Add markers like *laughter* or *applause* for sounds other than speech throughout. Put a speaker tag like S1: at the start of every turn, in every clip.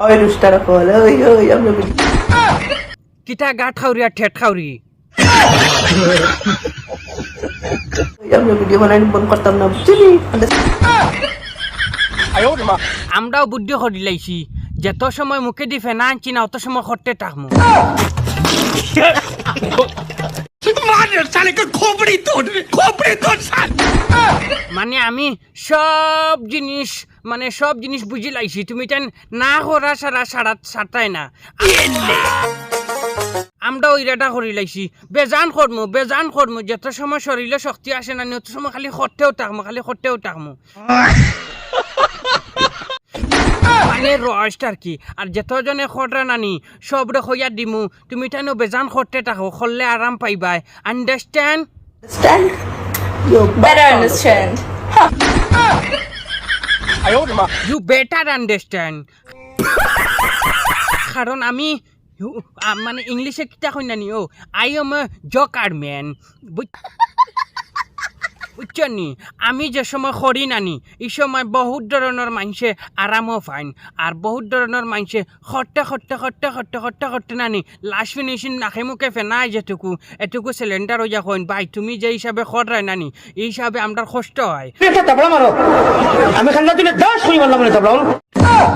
S1: ওই rooster call ওই ওই আমরা
S2: কিতা গাঁত খাউরি আর ঠেট খাউরি
S1: আমরা ভিডিও বানাই বন্ধ করতাম না বুঝলি
S2: আমরাও বুদ্ধি করে লাইছি যত সময় মুখে দি ফেনা আনছি না অত সময় করতে থাকমু মানে আমি সব জিনিস মানে সব জিনিস বুঝি লাইছি। তুমি তেন না করা সারা সারা সারতাই না। আমরা ওইরাটা করি লাইছি। বেজান করমু বেজান করমু। যত সময় শরীরে শক্তি আসে না অত সময় খালি করতেও থাকমু খালি করতেও থাকমু মানে রয়েস্ট আর কি? আর যতজনে খটরা নানি সবরে খইয়া দিমু। তুমি তেন বেজান করতে থাকো করলে আরাম পাইবাই। Understand
S1: stand you
S2: better understand কারণ আমি মানে ইংলিশে কিতা কই নানি? ও I am a joker man বুঝছনি আমি যে সময় করি নানি এই সময় বহুত ধরনের মানুষে আরামও পাইন। আর বহুত ধরনের মানুষে খরতে খরতে খরতে খরতে খরতে খরতে নানি। লাস্ট ফিনিশিং নাকে মুখে ফেনাই যেটুকু এটুকু সিলিন্ডার হইয়া কইন ভাই তুমি যে হিসাবে খররাই নানি এই হিসাবে আমরা কষ্ট হয়।
S3: আমি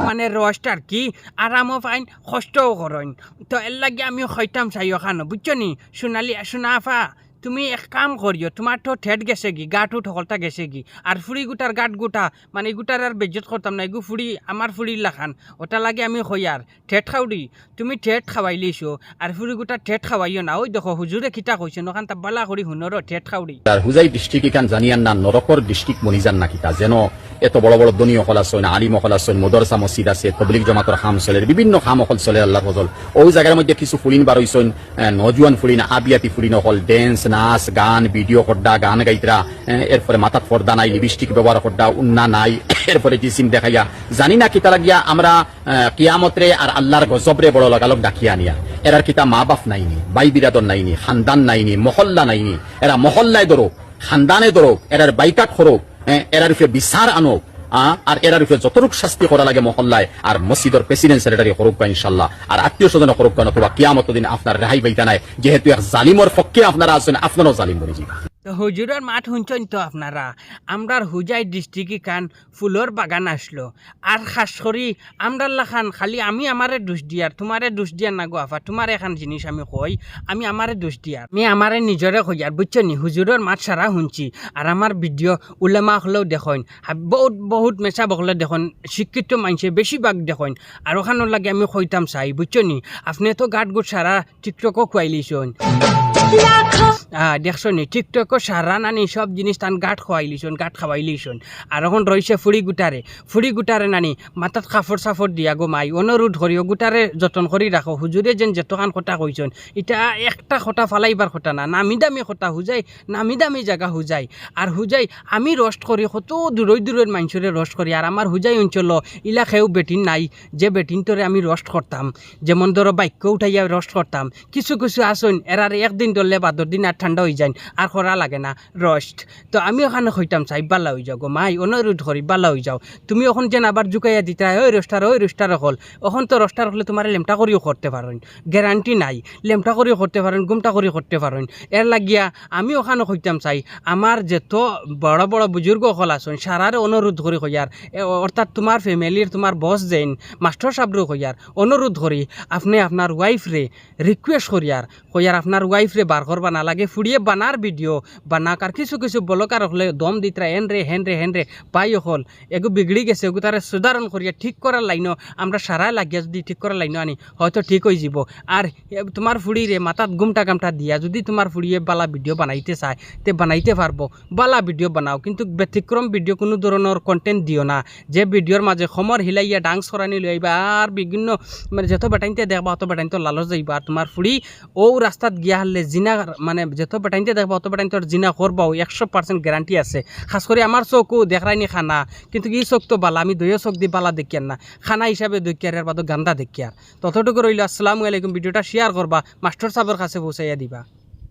S2: মানে রসটার কি? আরামও পাইন কষ্টও করেন তো এর লাগে আমি হইতাম চাই ওখানো বুঝছ নি? সোনালি সোনা আফা তুমি এক কাম করিও তোমার তো ঠেট গেছে কি, গাটো ঠকলটা গেছে কি? আর ফুড়ি গুটার গাট গুটা মানে গুটার আর বেজ্জত করতাম না এগু ফুড়ি আমার ফুড়ি লাখান ওটা লাগে আমি হইয়ার ঠেট খাওড়ি তুমি ঠেট খাওয়াই খাওয়াইলিছো আর ফুড়ি গুটা ঠেট খাওয়াইও না ওই দেখো হুজুরে কিতা কইছে নখান তা বালা করি হুনর ঠেট খাওড়ি
S4: তার হুজাই ডিস্ট্রিক্ট ইখান জানিয়ান না নরকর ডিস্ট্রিক্ট মনিজান না কিতা, যেন এত বড় বড় দনী অকল আছেন, আলিম অকল আছেন মদরসা মসজিদ আছে তবলিক জমাতর খাম চলে, বিভিন্ন খাম অকল চলে আল্লাহ ফজল। ওই জায়গার মধ্যে কিছু ফুলিন বার হইছেন নজুয়ান ফুলিন আবিয়াতি ফুলিন অকল, ডেন্স নাচ গান ভিডিও করডা গান গাইতরা এরপরে মাথাত পর্দা নাই লিপস্টিক ব্যবহার করডা উন্না নাই *coughs* এরপরে জিসিম দেখাইয়া। জানি না কিতা লাগিয়া আমরা আহ, কিয়ামতরে আর আল্লাহর গজবরে বড় লাগালক ডাকিয়া নিয়া এরার কিতা মা বাপ নাইনি বাই বিরাদর নাইনি খানদান নাইনি মহল্লা নাইনি। এরা মহল্লায় ধরো খানদানে ধরো এরার বাইকাট খরক এরার বিচার আহ, আর এরার উপরে যতটুক শাস্তি করা লাগে মহল্লায় আর মসজিদের প্রেসিডেন্ট সেক্রেটারি করুক বা ইনশাল্লাহ। আর আত্মীয় স্বজন করুক বা নতুবা কিয়ামত দিন আপনার রেহাই পাইতা নাই। যেহেতু এক জালিমর পক্ষে আপনারা আছেন আপনারও জালিম বলে
S2: তো হুজুরের মাঠ শুনছেন তো আপনারা? আমরার হুজাই ডিস্ট্রিক্টে কান ফুলর বাগান আসলো। আর খাস করি আমরার লাখান খালি আমি আমারে দোষ দিয়ার, তোমারে দোষ দিয়ার না গো আফা, তোমার এখন জিনিস আমি কই, আমি আমারে দোষ দিয়ার। আমি আমারে নিজরে কইয়ার বুঝছ নি? হুজুরের মাঠ সারা শুনছি। আর আমার ভিডিও উলেমা হলেও দেখুন বহুত বহুত মেচা বকলে দেখুন, শিক্ষিত মানুষে বেশিরভাগ দেখুন। আর ওখানোর লাগে আমি কইতাম চাই বুঝছ নি? আপনি তো গাট গুট সারা টিকটকও খুয়াইলিছুন হ্যাঁ দেখছ নি টিকটকও সারা নানি সব জিনিস তান গাঁট খোয়াইলিছন গাঁট খাওয়াইলিছন আর এখন রয়েছে ফুড়ি গুটারে ফুড়ি গুটারে নানি, মাথাত কাপড় চাপড় দিয়া গো মাই অনুরোধ করিও গুটারে যতন কৰি রাখো হুজুরে যেন যেতখান কথা কইছন এটা একটা কথা ফালাইবার কথা না, নামি দামি কথা হুজাই, নামি দামি জায়গা হুজাই। আর হুজাই, আমি রোস্ট করি কত দূরই দূরের মানুষরে রোস্ট করি আর আমার হুজাই অঞ্চল ইলাকায়ও বেটিন নাই, যে বেটিন তোরে আমি রোস্ট করতাম যেমন ধরো বাক্য উঠাইয়া রোস্ট করতাম কিছু কিছু আসুন এরার একদিন ধরলে বাদর দিন আর ঠান্ডা হয়ে যায়। আর করা লাগে না রোস্ট তো আমি ওখানে হইতাম চাই, বালা হয়ে যাও গো মাই অনুরোধ করি বালা হয়ে যাও। তুমি ওখান যেন আবার জুকাইয়া দিতা ওই রোস্টার ওই রোস্টার হল ওখান তো রোস্টার হলে তোমার লেমটা করিও করতে পারেন গ্যারান্টি নাই। লেমটা করিও করতে পারেন গুমটা করিও করতে পারেন এর লাগিয়া, আমি ওখানে হইতাম চাই আমার যেত বড় বড় বুজুর্গ হল আসুন সারার অনুরোধ করি হইয়ার অর্থাৎ তোমার ফ্যামিলির তোমার বস যেন মাস্টার সাহেবরে হইয়ার অনুরোধ করি আপনি আপনার ওয়াইফরে রিকোয়েস্ট করিয়ার হইয়ার আপনার ওয়াইফরে বার করবা না লাগে ফুড়িয়ে বানার ভিডিও বানাক আর কিছু কিছু বলকার হলে দম দিতরা হেন রে হেন রে হেন রে পাই হল এগু বিগড়ি গেছে এগু তারা সুধারণ করিয়া ঠিক করার লাইনও আমরা সারা লাগিয়া যদি ঠিক করার লাইনও আনি, হয়তো ঠিক হয়ে যাব। আর তোমার ফুড়িরে মাথাত গুমটা গামটা দিয়া, যদি তোমার ফুড়িয়ে বালা ভিডিও বানাইতে চায়, তে বানাইতে পারব বালা ভিডিও বানাও, কিন্তু ব্যতিক্রম ভিডিও কোনো ধরনের কন্টেন্ট দিও না। যে ভিডিওর মাঝে সমর হিলাইয়া ডান্স করানি লৈ আইবা আর বিভিন্ন মানে যত বেটাইনতে দেখবা, অত বেটাইনতে লালচ যাইবা। আর তোমার ফুড়ি ও রাস্তাত গিয়া হলে জিনা মানে যত বেটাইনতে দেখবা, অত বেটাইনতে জিনা করবাও একশো পার্সেন্ট গ্যারান্টি আছে। খাস করে আমার চোখও দেখায়নি খানা, কিন্তু কি চোখ তো বালা? আমি দইও চোখ দিয়ে বালা দেখিয়ার না। খানা হিসাবে দেখিয়ার এর বাদ গান্দা দেখিয়ার ততটুকু রইল আসসালামু আলাইকুম। ভিডিওটা শেয়ার করবা মাস্টার সাহেবের কাছে পৌঁছাইয়া দিবা।